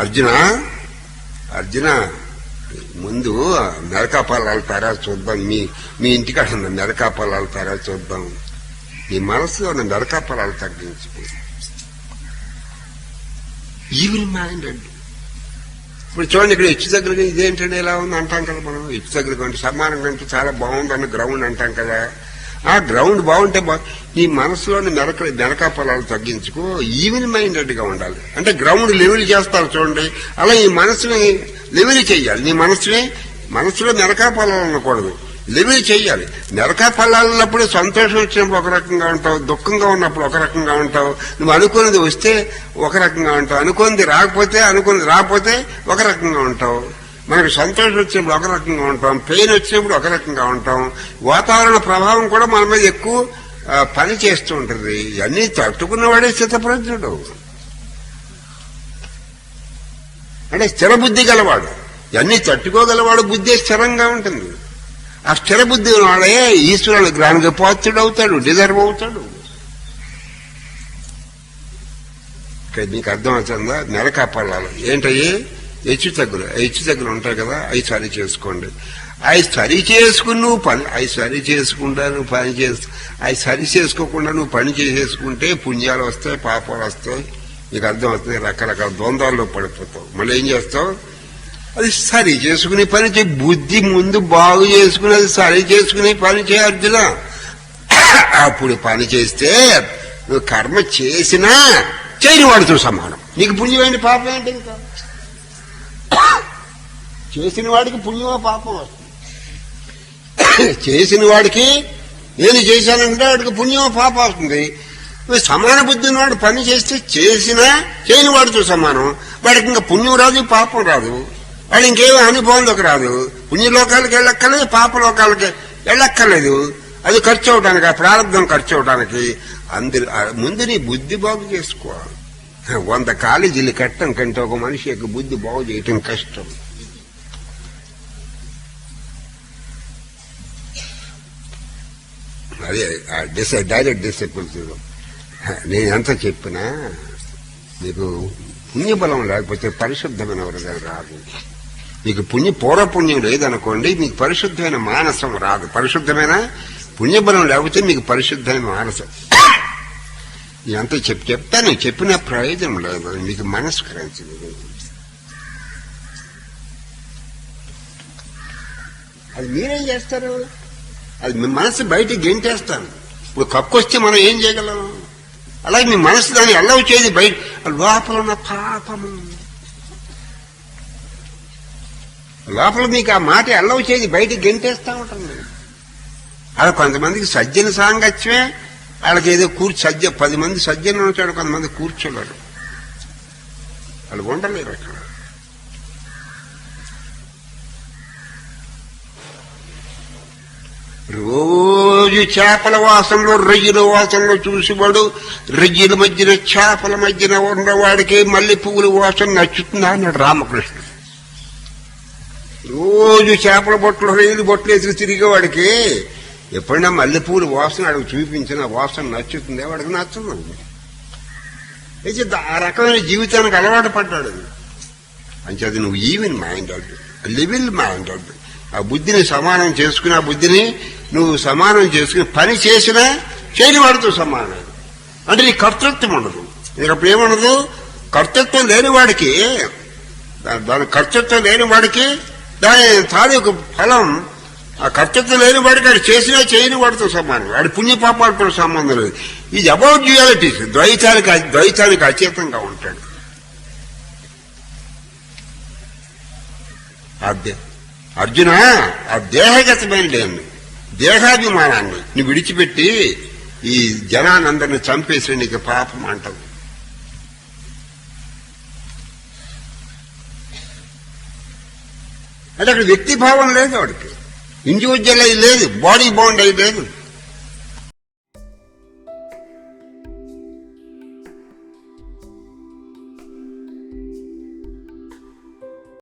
అర్జున? అర్జున ముందు మెరకా పొలాలు చూద్దాం. మీ మీ ఇంటికాడ ఉన్న మెరకా పొలాలు చూద్దాం. నీ మనసులో ఉన్న మెరకా పొలాలు తగ్గించుకో. ఈవిల్ మైండ్ అండి ఇప్పుడు చూడండి ఇక్కడ హెచ్చు దగ్గరగా ఇదేంటంటే ఇలా ఉంది అంటాం కదా మనం. హెచ్చు దగ్గరగా అంటే సమానంగా అంటే చాలా బాగుందన్న గ్రౌండ్ అంటాం కదా. ఆ గ్రౌండ్ బాగుంటే బా నీ మనసులోని మెరక మెరకా పొలాలు తగ్గించుకో ఈవెన్ మైండెడ్గా ఉండాలి. అంటే గ్రౌండ్ లెవెల్ చేస్తారు చూడండి. అలా ఈ మనసుని లెవెల్ చేయాలి. నీ మనసుని మనసులో మెరకా పొలాలు ఉండకూడదు లెవెల్ చేయాలి. మెరకా పొలాలు సంతోషం వచ్చినప్పుడు ఒక రకంగా ఉంటావు దుఃఖంగా ఉన్నప్పుడు ఒక రకంగా ఉంటావు. నువ్వు అనుకున్నది వస్తే ఒక రకంగా ఉంటావు. అనుకున్నది రాకపోతే అనుకున్నది రాకపోతే ఒక రకంగా ఉంటావు. మనకు సంతోషం వచ్చినప్పుడు ఒక రకంగా ఉంటాం పెయిన్ వచ్చినప్పుడు ఒక రకంగా ఉంటాం. వాతావరణ ప్రభావం కూడా మన మీద ఎక్కువ పని చేస్తూ ఉంటుంది. ఇవన్నీ తట్టుకున్నవాడే స్థితప్రజ్ఞుడు అంటే స్థిర బుద్ధి గలవాడు. ఇవన్నీ తట్టుకోగలవాడు బుద్ధి స్థిరంగా ఉంటుంది. ఆ స్థిర బుద్ధి వాడే ఈశ్వరుడు గ్రహానికి పాత్రుడు అవుతాడు డిజర్వ్ అవుతాడు. ఇక్కడ మీకు అర్థం అవుతుందా నెల కాపాడాలి ఏంటయ్యి? హెచ్చు తగ్గులు. హెచ్చు తగ్గులు ఉంటాయి కదా అవి సరి చేసుకోండి. అవి సరి చేసుకుని నువ్వు పని అవి సరి చేసుకుంటా నువ్వు పని చేస్తు అవి సరి చేసుకోకుండా నువ్వు పని చేసేసుకుంటే పుణ్యాలు వస్తాయి పాపాలు వస్తాయి. నీకు అర్థం అవుతుంది రకరకాల ద్వంద్వాల్లో పడిపోతావు. మళ్ళీ ఏం చేస్తావు? అది సరి చేసుకునే పని చేయి. బుద్ధి ముందు బాగు చేసుకుని అది సరి చేసుకునే పని చేయ అర్జున. అప్పుడు పని చేస్తే నువ్వు కర్మ చేసినా చేయని వాడితో సమానం. నీకు పుణ్యమైన పాపం ఏంటి ఇంకా? చేసిన వాడికి పుణ్యమో పాపం వస్తుంది. చేసిన వాడికి నేను చేశానంటే వాడికి పుణ్యమో పాపం వస్తుంది. సమాన బుద్ధి వాడు పని చేస్తే చేసినా చేయని వాడితో సమానం. వాడికి ఇంకా పుణ్యం రాదు పాపం రాదు. వాడు ఇంకేం అనుభవంలోకి రాదు. పుణ్యలోకాలకి వెళ్ళక్కర్లేదు పాపలోకాలకి వెళ్ళక్కర్లేదు. అది ఖర్చు అవడానికి ఆ ప్రారంభం ఖర్చు అవడానికి అందరు ముందు నీ బుద్ధి బాగు చేసుకోవాలి. వంద కాలేజీలు కట్టడం కంటే ఒక మనిషి యొక్క బుద్ధి బాగు చేయటం కష్టం. అదే డిస్ డైరెక్ట్ డిసిప్లిన్స్ నేను ఎంత చెప్పినా నీకు పుణ్యబలం లేకపోతే పరిశుద్ధమైన హృదయం రాదు. మీకు పుణ్య పూర్వపుణ్యం లేదనుకోండి మీకు పరిశుద్ధమైన మానసం రాదు. పరిశుద్ధమైన? పుణ్యబలం లేకపోతే మీకు పరిశుద్ధమైన మానసం. ఎంత చెప్ చెప్తాను చెప్పిన ప్రయోజనం లేదు మీకు మనస్కరించదు అది మీరేం చేస్తారు అది మీ మనసు బయటికి గెంటేస్తాను ఇప్పుడు కక్కొస్తే మనం ఏం చేయగలం అలాగే మీ మనసు దాన్ని అల్లవ చేయదు బయట లోపల ఉన్న పాపము లోపల మీకు ఆ మాట అల్లవ చేయదు బయటికి గెంటేస్తా ఉంటుంది అలా కొంతమందికి సజ్జన సాంగత్యమే వాళ్ళకి ఏదో కూర్చు సజ్జ పది మంది సజ్జన ఉంటాడు కొంతమంది కూర్చోలేరు. వాళ్ళు ఉండలేరు అక్కడ. రోజు చేపల వాసనలో రొయ్యల వాసనలో చూసేవాడు రొయ్యల మధ్యన చేపల మధ్యన ఉన్నవాడికి మల్లె పువ్వుల వాసన నచ్చుతుందా అన్నాడు రామకృష్ణ రోజు చేపల బొట్టలు రొయ్యలు బొట్టలు వేసి తిరిగేవాడికి ఎప్పుడైనా మల్లె పువ్వుల వాసన అడుగు చూపించిన వాసన నచ్చుతుంది? వాడికి నచ్చదు. అయితే ఆ రకమైన జీవితానికి అలవాటు పడ్డాడు అంచేది నువ్వు ఈవెన్ మైండ్ లివిల్ మైండ్ ఆ బుద్ధిని సమానం చేసుకుని ఆ బుద్ధిని నువ్వు సమానం చేసుకుని పని చేసినా చేయని వాడితో సమానం. అంటే నీ కర్తృత్వం ఉండదు. నీకు అప్పుడు ఏముండదు? కర్తృత్వం లేని వాడికి దాని కర్తృత్వం లేని వాడికి దాని తాలూకు ఫలం ఆ కర్తృత్వం లేని వాడికి అది చేసినా చేయని వాడితో సమానం. వాడి పుణ్యపాపాలతో సంబంధం లేదు. ఇది అబౌట్ డ్యూయాలిటీస్ ద్వైతానికి ద్వైతానికి అచేతంగా ఉంటాడు. అర్జున ఆ దేహగతమైన లేని దేహాభిమానాన్ని నువ్వు విడిచిపెట్టి ఈ జనానందరిని చంపేసి నీకు పాపం అంటావు. అంటే అక్కడ వ్యక్తి భావం లేదు వాడికి. ఇండివిజువల్ అయి లేదు బాడీ బాండ్ అయి లేదు.